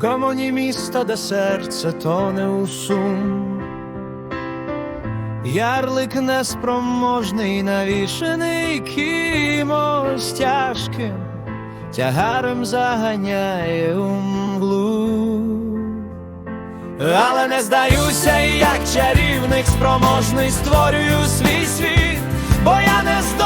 комуні міста, де серце тоне у сум. Ярлик неспроможний, навішений кимось тяжким, тягарем заганяє у мглу. Але не здаюся, як чарівник спроможний створюю свій світ, бо я не здоланий,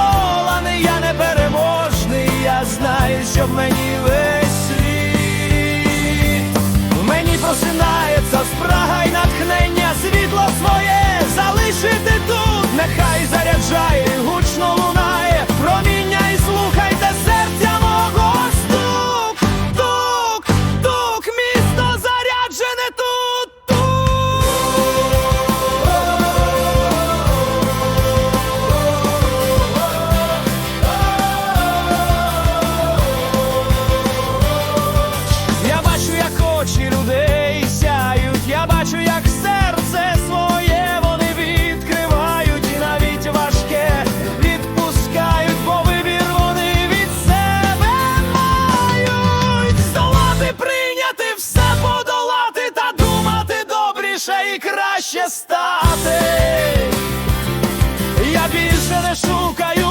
краще стати, я більше не шукаю.